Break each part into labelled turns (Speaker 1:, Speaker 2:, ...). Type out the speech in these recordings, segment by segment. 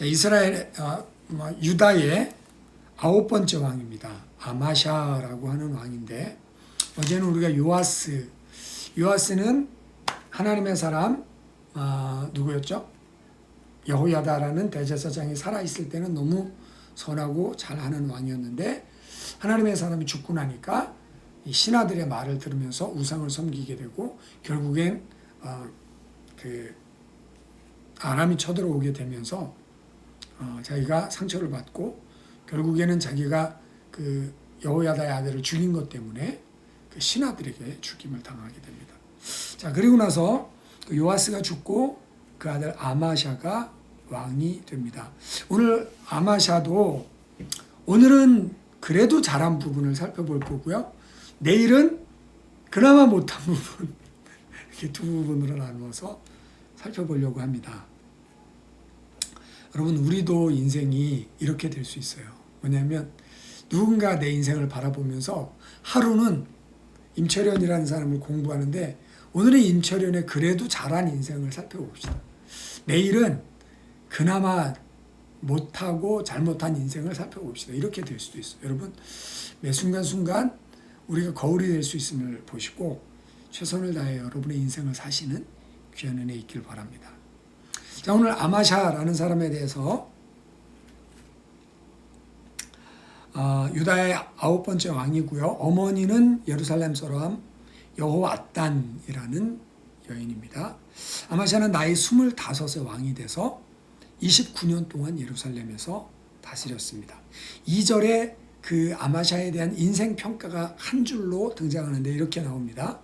Speaker 1: 자, 이스라엘 어, 뭐, 유다의 아홉 번째 왕입니다. 아마샤라고 하는 왕인데 어제는 우리가 요아스 요아스는 하나님의 사람 아, 누구였죠? 여호야다라는 대제사장이 살아 있을 때는 너무 선하고 잘하는 왕이었는데 하나님의 사람이 죽고 나니까 이 신하들의 말을 들으면서 우상을 섬기게 되고 결국엔 어, 그 아람이 쳐들어오게 되면서 어, 자기가 상처를 받고 결국에는 자기가 그 여호야다의 아들을 죽인 것 때문에 그 신하들에게 죽임을 당하게 됩니다. 자 그리고 나서 그 요아스가 죽고 그 아들 아마샤가 왕이 됩니다. 오늘 아마샤도 오늘은 그래도 잘한 부분을 살펴볼 거고요. 내일은 그나마 못한 부분 이렇게 두 부분으로 나누어서 살펴보려고 합니다. 여러분 우리도 인생이 이렇게 될 수 있어요. 뭐냐면 누군가 내 인생을 바라보면서 하루는 임철현이라는 사람을 공부하는데 오늘의 임철현의 그래도 잘한 인생을 살펴봅시다. 내일은 그나마 못하고 잘못한 인생을 살펴봅시다. 이렇게 될 수도 있어요. 여러분 매 순간순간 우리가 거울이 될 수 있음을 보시고 최선을 다해 여러분의 인생을 사시는 귀한 은혜 있길 바랍니다. 자 오늘 아마샤라는 사람에 대해서 아, 유다의 아홉 번째 왕이고요. 어머니는 예루살렘 사람 여호아단이라는 여인입니다. 아마샤는 나이 25세 왕이 돼서 29년 동안 예루살렘에서 다스렸습니다. 2절에 그 아마샤에 대한 인생 평가가 한 줄로 등장하는데 이렇게 나옵니다.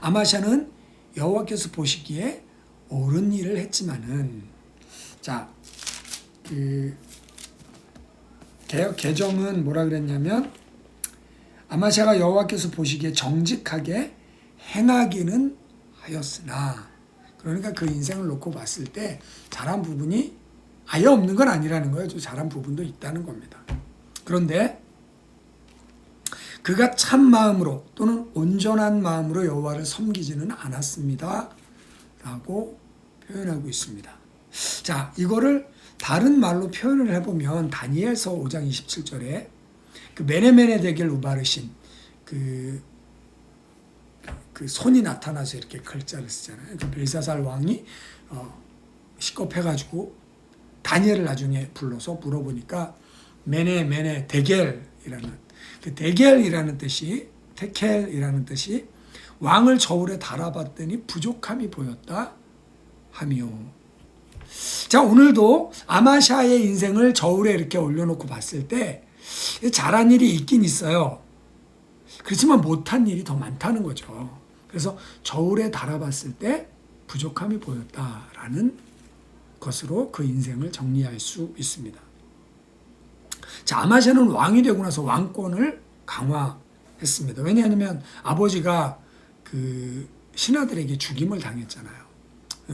Speaker 1: 아마샤는 여호와께서 보시기에 옳은 일을 했지만은 자, 그 개혁 개정은 뭐라 그랬냐면 아마샤가 여호와께서 보시기에 정직하게 행하기는 하였으나 그러니까 그 인생을 놓고 봤을 때 잘한 부분이 아예 없는 건 아니라는 거예요. 좀 잘한 부분도 있다는 겁니다. 그런데 그가 참 마음으로 또는 온전한 마음으로 여호와를 섬기지는 않았습니다. 라고 표현하고 있습니다. 자, 이거를 다른 말로 표현을 해보면 다니엘서 5장 27절에 그 메네메네 대결 우바르신 그, 그 손이 나타나서 이렇게 글자를 쓰잖아요. 그 벨사살 왕이 어, 시겁해가지고 다니엘을 나중에 불러서 물어보니까 메네 메네 대겔이라는 그 대겔이라는 뜻이 테켈이라는 뜻이 왕을 저울에 달아봤더니 부족함이 보였다 하며 자 오늘도 아마샤의 인생을 저울에 이렇게 올려놓고 봤을 때 잘한 일이 있긴 있어요. 그렇지만 못한 일이 더 많다는 거죠. 그래서 저울에 달아봤을 때 부족함이 보였다라는 것으로 그 인생을 정리할 수 있습니다. 자, 아마샤는 왕이 되고 나서 왕권을 강화했습니다. 왜냐하면 아버지가 그 신하들에게 죽임을 당했잖아요.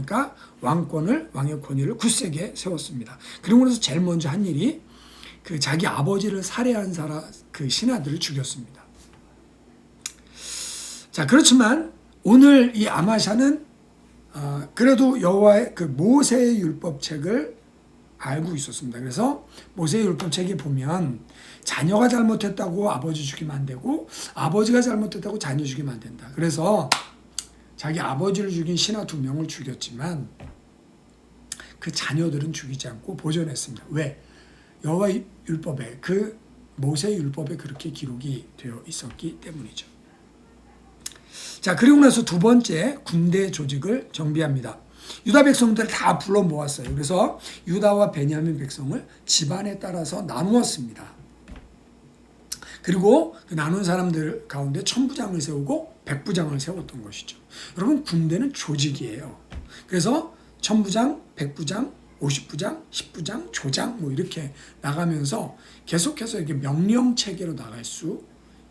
Speaker 1: 그러니까 왕권을 왕의 권위를 굳세게 세웠습니다. 나서 제일 먼저 한 일이 그 자기 아버지를 살해한 사람 그 신하들을 죽였습니다. 자 그렇지만 오늘 이 아마샤는 어, 그래도 여호와의 그 모세의 율법책을 알고 있었습니다. 그래서 모세의 율법책에 보면 자녀가 잘못했다고 아버지 죽이면 안 되고 아버지가 잘못했다고 자녀 죽이면 안 된다. 그래서 자기 아버지를 죽인 신하 두 명을 죽였지만 그 자녀들은 죽이지 않고 보존했습니다. 왜? 여호와 율법에 그 모세 율법에 그렇게 기록이 되어 있었기 때문이죠. 자, 그리고 나서 두 번째 군대 조직을 정비합니다. 유다 백성들을 다 불러 모았어요. 그래서 유다와 베냐민 백성을 집안에 따라서 나누었습니다. 그리고 그 나눈 사람들 가운데 천부장을 세우고 백부장을 세웠던 것이죠. 여러분 군대는 조직이에요. 그래서 천부장, 백부장, 오십부장, 십부장, 조장 뭐 이렇게 나가면서 계속해서 이렇게 명령 체계로 나갈 수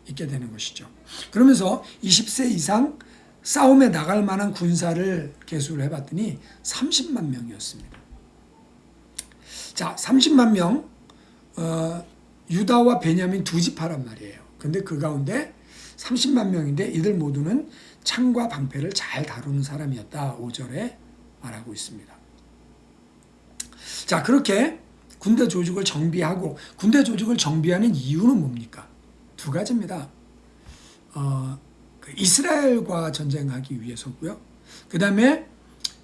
Speaker 1: 있게 되는 것이죠. 그러면서 20세 이상 싸움에 나갈 만한 군사를 계수를 해봤더니 30만 명이었습니다. 자, 30만 명, 어, 유다와 베냐민 두 지파란 말이에요. 근데 그 가운데 30만 명인데 이들 모두는 창과 방패를 잘 다루는 사람이었다. 5절에 말하고 있습니다. 자, 그렇게 군대 조직을 정비하고 군대 조직을 정비하는 이유는 뭡니까? 두 가지입니다. 어, 그 이스라엘과 전쟁하기 위해서고요. 그 다음에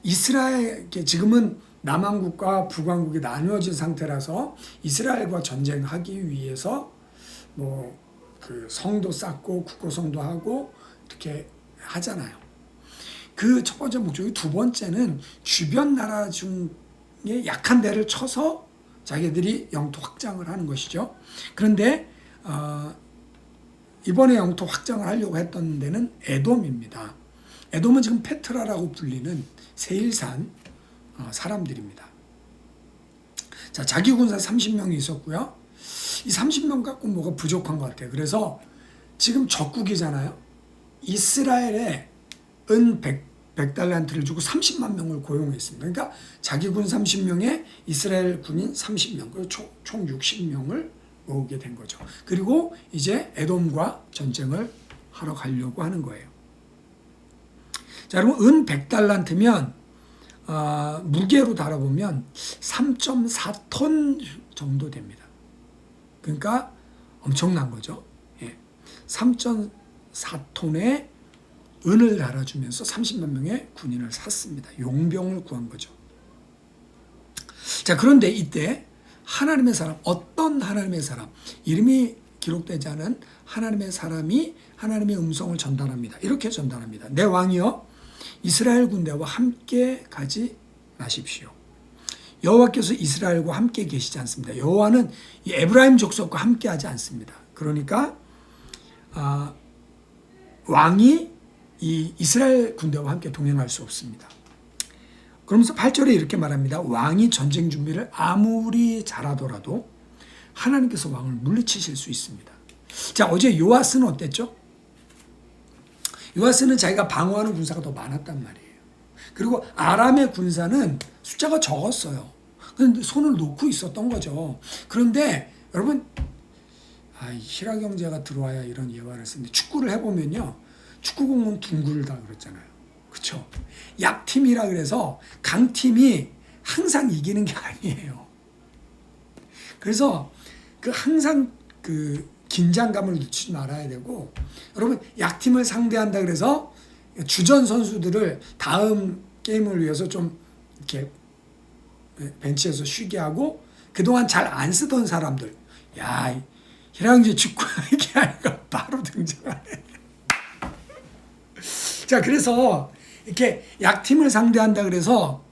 Speaker 1: 이스라엘 지금은 남한국과 북한국이 나누어진 상태라서 이스라엘과 전쟁하기 위해서 뭐 그 성도 쌓고 국고성도 하고 이렇게 하잖아요. 그 첫 번째 목적이 두 번째는 주변 나라 중에 약한 데를 쳐서 자기들이 영토 확장을 하는 것이죠. 그런데 어, 이번에 영토 확장을 하려고 했던 데는 에돔입니다. 에돔은 지금 페트라라고 불리는 세일산 어, 사람들입니다. 자, 자기 군사 30명이 있었고요. 이 30명 갖고 뭐가 부족한 것 같아요. 그래서 지금 적국이잖아요. 이스라엘에 은 100, 100달란트를 주고 30만 명을 고용했습니다. 그러니까 자기 군 30명에 이스라엘 군인 30명, 그리고 총, 총 60명을 모으게 된 거죠. 그리고 이제 에돔과 전쟁을 하러 가려고 하는 거예요. 자, 여러분, 은 100달란트면, 어, 무게로 달아보면 3.4톤 정도 됩니다. 그러니까 엄청난 거죠. 예. 3.4톤의 은을 달아주면서 30만 명의 군인을 샀습니다. 용병을 구한 거죠. 자, 그런데 이때 하나님의 사람, 어떤 하나님의 사람, 이름이 기록되지 않은 하나님의 사람이 하나님의 음성을 전달합니다. 이렇게 전달합니다. 내 왕이여, 이스라엘 군대와 함께 가지 마십시오. 여호와께서 이스라엘과 함께 계시지 않습니다. 여호와는 이 에브라임 족속과 함께하지 않습니다. 그러니까 아, 왕이 이 이스라엘 군대와 함께 동행할 수 없습니다. 그러면서 8절에 이렇게 말합니다. 왕이 전쟁 준비를 아무리 잘하더라도 하나님께서 왕을 물리치실 수 있습니다. 자, 어제 요아스는 어땠죠? 요아스는 자기가 방어하는 군사가 더 많았단 말이에요. 그리고 아람의 군사는 숫자가 적었어요. 그런데 손을 놓고 있었던 거죠. 그런데 여러분, 아, 희라 경제가 들어와야 이런 예화를 쓰는데 축구를 해보면요. 축구공은 둥글다 그랬잖아요. 그쵸? 약팀이라 그래서 강팀이 항상 이기는 게 아니에요. 그래서 그 항상 그 긴장감을 놓치지 말아야 되고 여러분 약팀을 상대한다 그래서 주전 선수들을 다음 게임을 위해서 좀 이렇게 벤치에서 쉬게 하고 그동안 잘 안 쓰던 사람들 야 희랑지 축구 아니라 바로 등장하네. 자 그래서 이렇게 약팀을 상대한다 그래서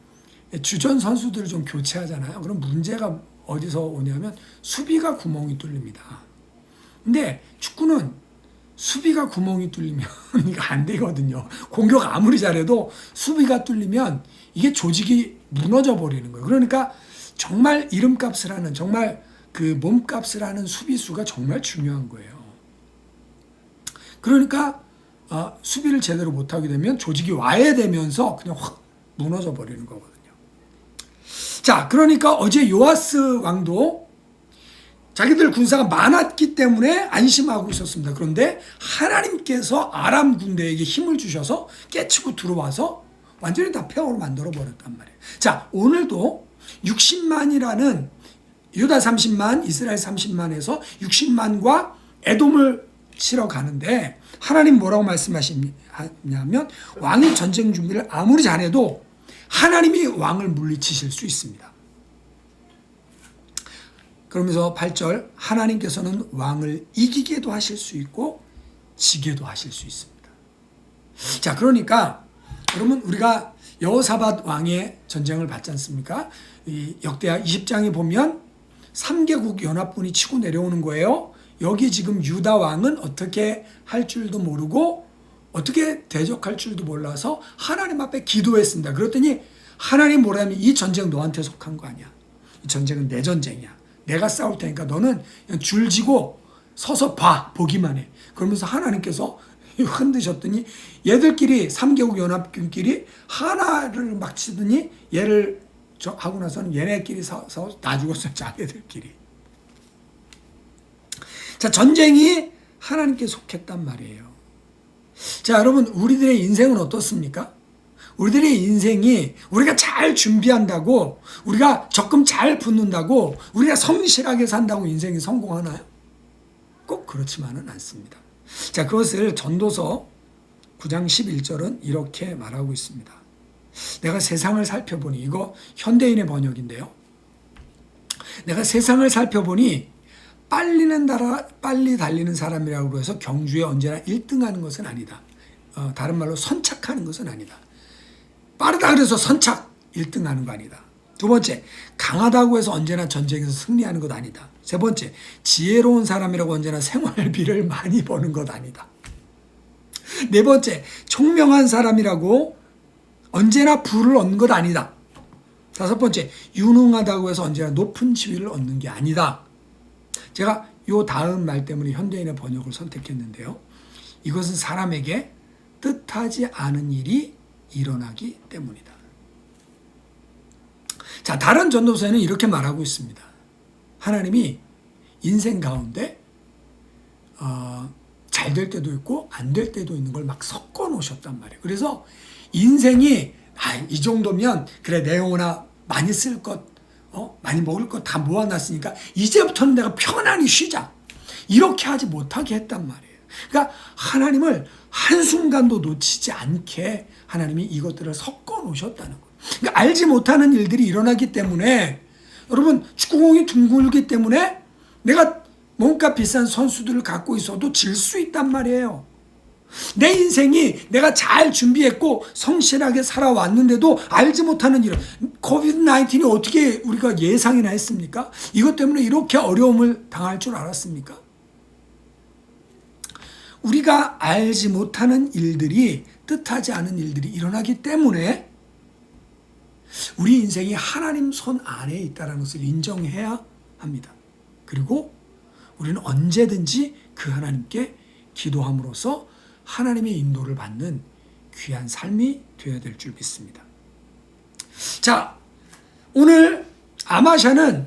Speaker 1: 주전 선수들을 좀 교체하잖아요. 그럼 문제가 어디서 오냐면 수비가 구멍이 뚫립니다. 근데 축구는 수비가 구멍이 뚫리면 이거 안 되거든요. 공격 아무리 잘해도 수비가 뚫리면 이게 조직이 무너져 버리는 거예요. 그러니까 정말 이름값을 하는 정말 그 몸값을 하는 수비수가 정말 중요한 거예요. 그러니까 어, 수비를 제대로 못하게 되면 조직이 와해되면서 그냥 확 무너져 버리는 거거든요. 자, 그러니까 어제 요아스 왕도 자기들 군사가 많았기 때문에 안심하고 있었습니다. 그런데 하나님께서 아람 군대에게 힘을 주셔서 깨치고 들어와서 완전히 다 폐허로 만들어 버렸단 말이에요. 자, 오늘도 60만이라는 유다 30만, 이스라엘 30만에서 60만과 에돔을 치러 가는데 하나님 뭐라고 말씀하시냐면 왕이 전쟁 준비를 아무리 잘해도 하나님이 왕을 물리치실 수 있습니다. 그러면서 8절 하나님께서는 왕을 이기게도 하실 수 있고 지게도 하실 수 있습니다. 자, 그러니까 여러분 우리가 여호사밧 왕의 전쟁을 봤지 않습니까? 이 역대하 20장에 보면 3개국 연합군이 치고 내려오는 거예요. 여기 지금 유다 왕은 어떻게 할 줄도 모르고 어떻게 대적할 줄도 몰라서 하나님 앞에 기도했습니다. 그랬더니 하나님 뭐라면 이 전쟁 너한테 속한 거 아니야. 이 전쟁은 내 전쟁이야. 내가 싸울 테니까 너는 줄지고 서서 봐 보기만 해. 그러면서 하나님께서 흔드셨더니 얘들끼리 3개국 연합군끼리 하나를 막 치더니 얘를 저 하고 나서는 얘네끼리 서서 다 죽었어요. 자기들끼리. 자 전쟁이 하나님께 속했단 말이에요. 자 여러분 우리들의 인생은 어떻습니까? 우리들의 인생이 우리가 잘 준비한다고 우리가 적금 잘 붙는다고 우리가 성실하게 산다고 인생이 성공하나요? 꼭 그렇지만은 않습니다. 자, 그것을 전도서 9장 11절은 이렇게 말하고 있습니다. 내가 세상을 살펴보니 이거 현대인의 번역인데요. 내가 세상을 살펴보니 빨리는 달아, 빨리 달리는 사람이라고 해서 경주에 언제나 1등하는 것은 아니다. 어, 다른 말로 선착하는 것은 아니다. 빠르다 그래서 선착 1등 하는 거 아니다. 두 번째, 강하다고 해서 언제나 전쟁에서 승리하는 것 아니다. 세 번째, 지혜로운 사람이라고 언제나 생활비를 많이 버는 것 아니다. 네 번째, 총명한 사람이라고 언제나 부를 얻는 것 아니다. 다섯 번째, 유능하다고 해서 언제나 높은 지위를 얻는 게 아니다. 제가 요 다음 말 때문에 현대인의 번역을 선택했는데요. 이것은 사람에게 뜻하지 않은 일이 일어나기 때문이다. 자, 다른 전도서에는 이렇게 말하고 있습니다. 하나님이 인생 가운데 어, 잘 될 때도 있고 안 될 때도 있는 걸 막 섞어 놓으셨단 말이에요. 그래서 인생이 아, 이 정도면 그래 내 영혼아 많이 쓸 것, 어? 많이 먹을 것 다 모아놨으니까 이제부터는 내가 편안히 쉬자. 이렇게 하지 못하게 했단 말이에요. 그러니까 하나님을 한순간도 놓치지 않게 하나님이 이것들을 섞어 놓으셨다는 거예요. 그러니까 알지 못하는 일들이 일어나기 때문에 여러분 축구공이 둥글기 때문에 내가 뭔가 비싼 선수들을 갖고 있어도 질 수 있단 말이에요. 내 인생이 내가 잘 준비했고 성실하게 살아왔는데도 알지 못하는 일은 코비드 19이 어떻게 우리가 예상이나 했습니까? 이것 때문에 이렇게 어려움을 당할 줄 알았습니까? 우리가 알지 못하는 일들이 뜻하지 않은 일들이 일어나기 때문에 우리 인생이 하나님 손 안에 있다는 것을 인정해야 합니다. 그리고 우리는 언제든지 그 하나님께 기도함으로써 하나님의 인도를 받는 귀한 삶이 되어야 될 줄 믿습니다. 자, 오늘 아마샤는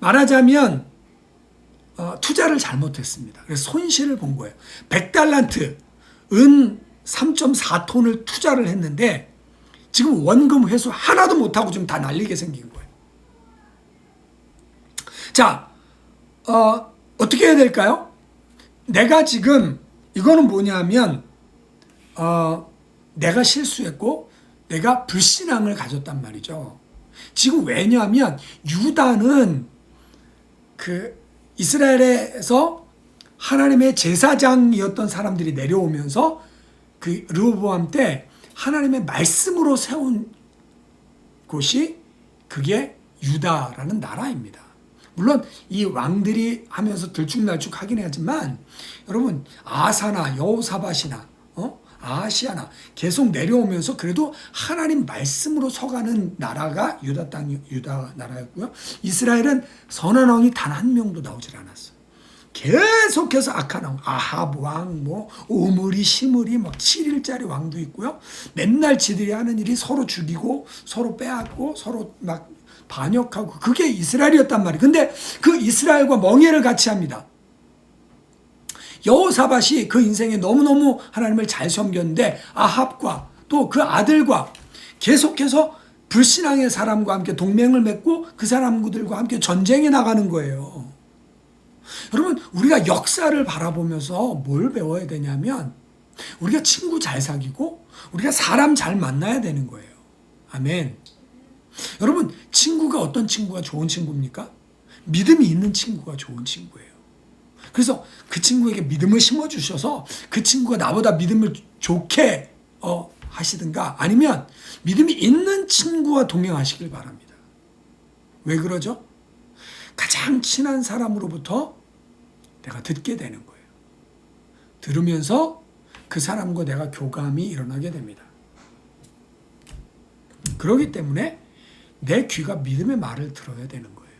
Speaker 1: 말하자면 어, 투자를 잘못했습니다. 그래서 손실을 본 거예요. 100달란트, 은 3.4톤을 투자를 했는데 지금 원금 회수 하나도 못하고 지금 다 날리게 생긴 거예요. 자, 어, 어떻게 해야 될까요? 내가 지금 이거는 뭐냐면 어, 내가 실수했고 내가 불신앙을 가졌단 말이죠. 지금 왜냐하면 유다는 그 이스라엘에서 하나님의 제사장이었던 사람들이 내려오면서 그 르호보암 때 하나님의 말씀으로 세운 곳이 그게 유다라는 나라입니다. 물론 이 왕들이 하면서 들쭉날쭉 하긴 하지만 여러분 아사나 여호사밧이나 어? 아시아나 계속 내려오면서 그래도 하나님 말씀으로 서가는 나라가 유다 땅 유다 나라였고요. 이스라엘은 선한 왕이 단 한 명도 나오질 않았어. 계속해서 악한 왕, 아합 왕, 뭐 오므리, 시므리, 막 7일짜리 왕도 있고요. 맨날 지들이 하는 일이 서로 죽이고 서로 빼앗고 서로 막 반역하고 그게 이스라엘이었단 말이에요. 근데 그 이스라엘과 멍해를 같이 합니다. 여호사밧이 그 인생에 너무너무 하나님을 잘 섬겼는데 아합과 또 그 아들과 계속해서 불신앙의 사람과 함께 동맹을 맺고 그 사람들과 함께 전쟁에 나가는 거예요. 여러분, 우리가 역사를 바라보면서 뭘 배워야 되냐면 우리가 친구 잘 사귀고 우리가 사람 잘 만나야 되는 거예요. 아멘. 여러분, 친구가 어떤 친구가 좋은 친구입니까? 믿음이 있는 친구가 좋은 친구예요. 그래서 그 친구에게 믿음을 심어주셔서 그 친구가 나보다 믿음을 좋게 어, 하시든가 아니면 믿음이 있는 친구와 동행하시길 바랍니다. 왜 그러죠? 가장 친한 사람으로부터 내가 듣게 되는 거예요. 들으면서 그 사람과 내가 교감이 일어나게 됩니다. 그러기 때문에 내 귀가 믿음의 말을 들어야 되는 거예요.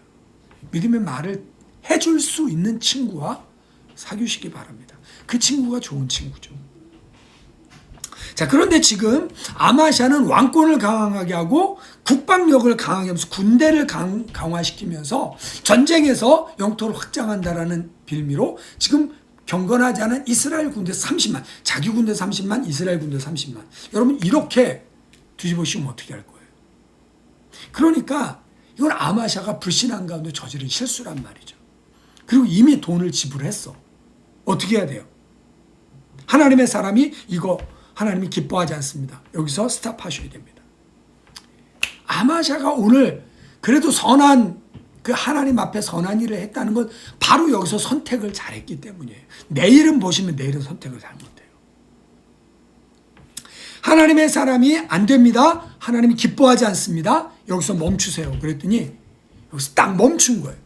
Speaker 1: 믿음의 말을 해줄 수 있는 친구와 사귀시기 바랍니다. 그 친구가 좋은 친구죠. 자, 그런데 지금 아마샤는 왕권을 강하게 하고 국방력을 강하게 하면서 군대를 강, 강화시키면서 전쟁에서 영토를 확장한다라는 빌미로 지금 경건하지 않은 이스라엘 군대 30만, 자기 군대 30만, 이스라엘 군대 30만. 여러분, 이렇게 뒤집어 씌우면 어떻게 할 거예요? 그러니까 이건 아마샤가 불신한 가운데 저지른 실수란 말이죠. 그리고 이미 돈을 지불했어. 어떻게 해야 돼요? 하나님의 사람이 이거 하나님이 기뻐하지 않습니다. 여기서 스탑하셔야 됩니다. 아마샤가 오늘 그래도 선한 그 하나님 앞에 선한 일을 했다는 건 바로 여기서 선택을 잘했기 때문이에요. 내일은 보시면 내일은 선택을 잘못해요. 하나님의 사람이 안 됩니다. 하나님이 기뻐하지 않습니다. 여기서 멈추세요. 그랬더니 여기서 딱 멈춘 거예요.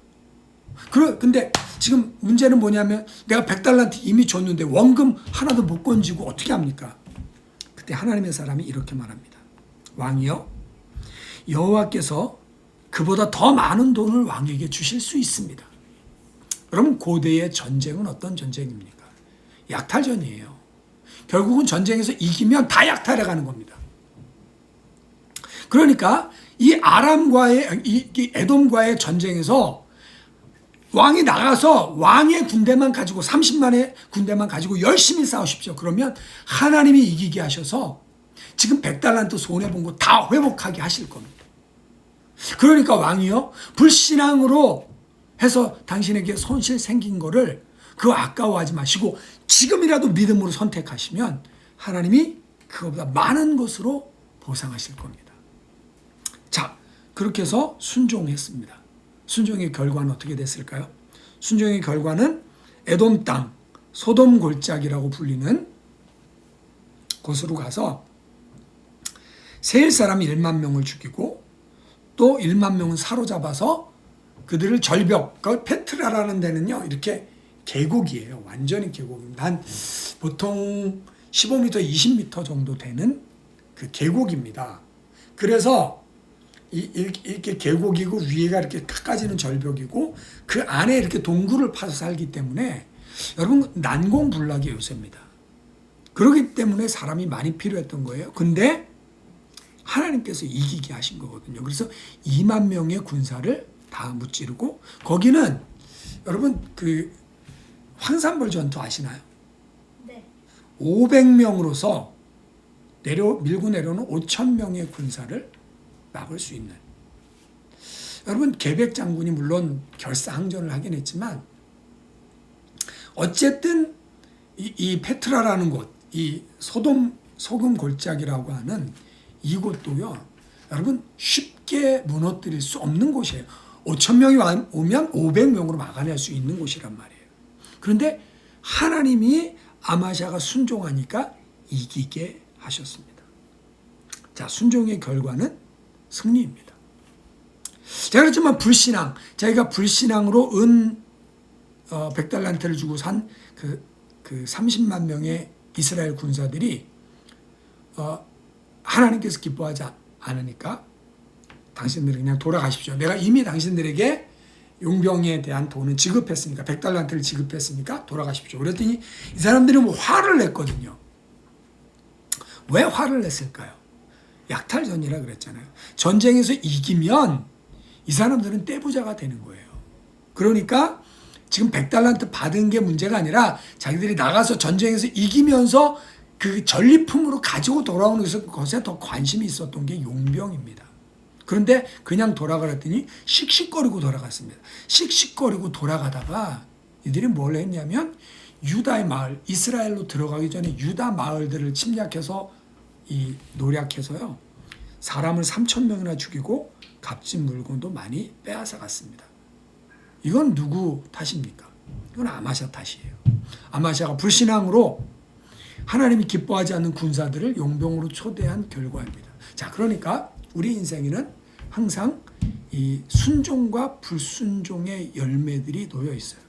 Speaker 1: 그래, 근데 지금 문제는 뭐냐면 내가 100달란트 이미 줬는데 원금 하나도 못 건지고 어떻게 합니까? 그때 하나님의 사람이 이렇게 말합니다. 왕이요. 여호와께서 그보다 더 많은 돈을 왕에게 주실 수 있습니다. 그럼 고대의 전쟁은 어떤 전쟁입니까? 약탈전이에요. 결국은 전쟁에서 이기면 다 약탈해 가는 겁니다. 그러니까 이 아람과의 이, 이 에돔과의 전쟁에서 왕이 나가서 왕의 군대만 가지고 30만의 군대만 가지고 열심히 싸우십시오. 그러면 하나님이 이기게 하셔서 지금 100달란트 손해 본 거 다 회복하게 하실 겁니다. 그러니까 왕이요 불신앙으로 해서 당신에게 손실 생긴 거를 그거 아까워하지 마시고 지금이라도 믿음으로 선택하시면 하나님이 그거보다 많은 것으로 보상하실 겁니다. 자, 그렇게 해서 순종했습니다. 순종의 결과는 어떻게 됐을까요? 순종의 결과는 에돔 땅, 소돔 골짜기라고 불리는 곳으로 가서 세일 사람 1만 명을 죽이고 또 1만 명은 사로잡아서 그들을 절벽, 그 페트라라는 데는요, 이렇게 계곡이에요. 완전히 계곡입니다. 한 보통 15m, 20m 정도 되는 그 계곡입니다. 그래서 이, 이렇게 계곡이고 위에가 이렇게 깎아지는 절벽이고 그 안에 이렇게 동굴을 파서 살기 때문에 여러분 난공불락의 요새입니다. 그렇기 때문에 사람이 많이 필요했던 거예요. 근데 하나님께서 이기게 하신 거거든요. 그래서 2만 명의 군사를 다 무찌르고 거기는 여러분 그 황산벌 전투 아시나요?
Speaker 2: 네.
Speaker 1: 500명으로서 내려 밀고 내려오는 5천 명의 군사를 막을 수 있는 여러분 계백 장군이 물론 결사항전을 하긴 했지만 어쨌든 이, 이 페트라라는 곳, 이 소돔 소금 골짜기라고 하는 이곳도요, 여러분 쉽게 무너뜨릴 수 없는 곳이에요. 5천 명이 와- 오면 500명으로 막아낼 수 있는 곳이란 말이에요. 그런데 하나님이 아마샤가 순종하니까 이기게 하셨습니다. 자, 순종의 결과는 승리입니다. 제가 그렇지만 불신앙, 자기가 불신앙으로 은 어, 100달란트를 주고 산그 그 30만 명의 이스라엘 군사들이 어, 하나님께서 기뻐하지 않으니까 당신들은 그냥 돌아가십시오. 내가 이미 당신들에게 용병에 대한 돈은 지급했으니까 100달란트를 지급했으니까 돌아가십시오. 그랬더니 이 사람들이 뭐 화를 냈거든요. 왜 화를 냈을까요? 약탈전이라 그랬잖아요. 전쟁에서 이기면 이 사람들은 떼부자가 되는 거예요. 그러니까 지금 100달란트 받은 게 문제가 아니라 자기들이 나가서 전쟁에서 이기면서 그 전리품으로 가지고 돌아오는 것에 더 관심이 있었던 게 용병입니다. 그런데 그냥 돌아가랬더니 씩씩거리고 돌아갔습니다. 씩씩거리고 돌아가다가 이들이 뭘 했냐면 유다의 마을, 이스라엘로 들어가기 전에 유다 마을들을 침략해서 이 노략해서요. 사람을 3천 명이나 죽이고 값진 물건도 많이 빼앗아 갔습니다. 이건 누구 탓입니까? 이건 아마샤 탓이에요. 아마샤가 불신앙으로 하나님이 기뻐하지 않는 군사들을 용병으로 초대한 결과입니다. 자, 그러니까 우리 인생에는 항상 이 순종과 불순종의 열매들이 놓여 있어요.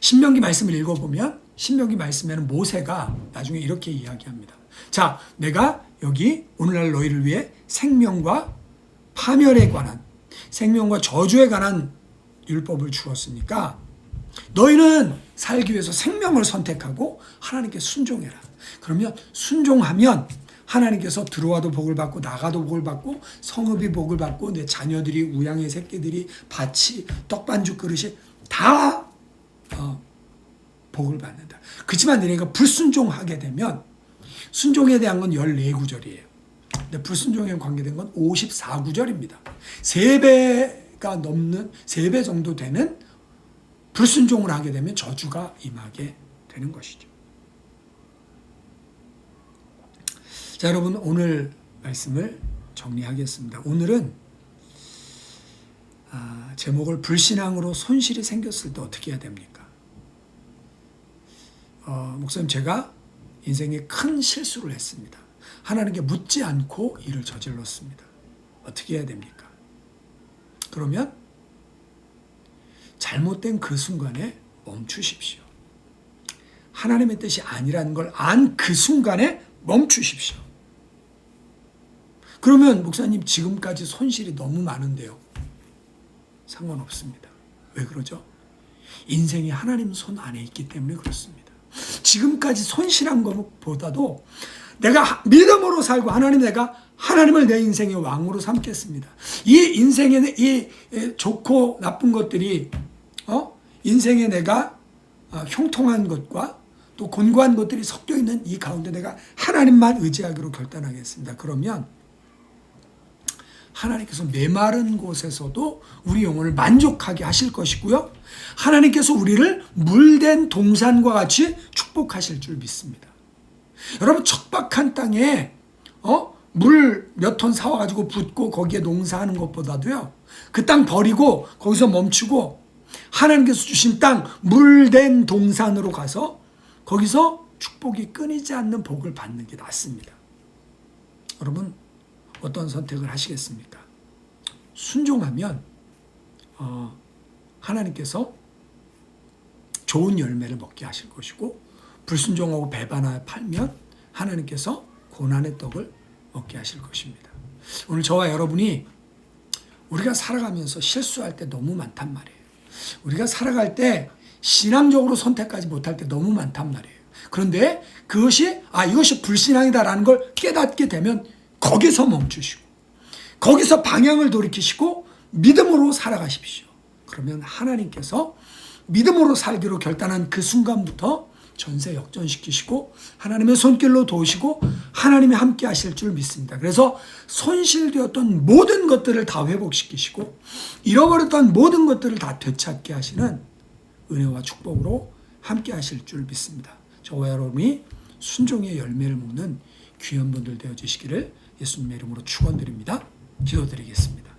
Speaker 1: 신명기 말씀을 읽어보면 신명기 말씀에는 모세가 나중에 이렇게 이야기합니다. 자, 내가 여기 오늘날 너희를 위해 생명과 파멸에 관한 생명과 저주에 관한 율법을 주었으니까 너희는 살기 위해서 생명을 선택하고 하나님께 순종해라. 그러면 순종하면 하나님께서 들어와도 복을 받고 나가도 복을 받고 성읍이 복을 받고 내 자녀들이 우양의 새끼들이 밭이 떡반죽 그릇이 다 어, 복을 받는다. 그렇지만 너네가 불순종하게 되면 순종에 대한 건 14구절이에요. 근데 불순종에 관계된 건 54구절입니다. 3배가 넘는 3배 정도 되는 불순종을 하게 되면 저주가 임하게 되는 것이죠. 자, 여러분 오늘 말씀을 정리하겠습니다. 오늘은 아, 제목을 불신앙으로 손실이 생겼을 때 어떻게 해야 됩니까? 어, 목사님 제가 인생에 큰 실수를 했습니다. 하나님께 묻지 않고 일을 저질렀습니다. 어떻게 해야 됩니까? 그러면 잘못된 그 순간에 멈추십시오. 하나님의 뜻이 아니라는 걸 안 그 순간에 멈추십시오. 그러면 목사님 지금까지 손실이 너무 많은데요. 상관없습니다. 왜 그러죠? 인생이 하나님 손 안에 있기 때문에 그렇습니다. 지금까지 손실한 것보다도 내가 믿음으로 살고 하나님 내가 하나님을 내 인생의 왕으로 삼겠습니다. 이 인생의 이 좋고 나쁜 것들이 어 인생에 내가 어, 형통한 것과 또 곤고한 것들이 섞여 있는 이 가운데 내가 하나님만 의지하기로 결단하겠습니다. 그러면 하나님께서 메마른 곳에서도 우리 영혼을 만족하게 하실 것이고요. 하나님께서 우리를 물된 동산과 같이 축복하실 줄 믿습니다. 여러분 척박한 땅에 어? 물 몇 톤 사와 가지고 붓고 거기에 농사하는 것보다도요. 그 땅 버리고 거기서 멈추고 하나님께서 주신 땅 물된 동산으로 가서 거기서 축복이 끊이지 않는 복을 받는 게 낫습니다. 여러분 어떤 선택을 하시겠습니까? 순종하면 어, 하나님께서 좋은 열매를 먹게 하실 것이고 불순종하고 배반하여 팔면 하나님께서 고난의 떡을 먹게 하실 것입니다. 오늘 저와 여러분이 우리가 살아가면서 실수할 때 너무 많단 말이에요. 우리가 살아갈 때 신앙적으로 선택하지 못할 때 너무 많단 말이에요. 그런데 그것이 아 이것이 불신앙이다라는 걸 깨닫게 되면 거기서 멈추시고 거기서 방향을 돌이키시고 믿음으로 살아가십시오. 그러면 하나님께서 믿음으로 살기로 결단한 그 순간부터 전세 역전시키시고 하나님의 손길로 도우시고 하나님이 함께 하실 줄 믿습니다. 그래서 손실되었던 모든 것들을 다 회복시키시고 잃어버렸던 모든 것들을 다 되찾게 하시는 은혜와 축복으로 함께 하실 줄 믿습니다. 저와 여러분이 순종의 열매를 먹는 귀한 분들 되어 주시기를 예수님의 이름으로 축원드립니다. 기도드리겠습니다.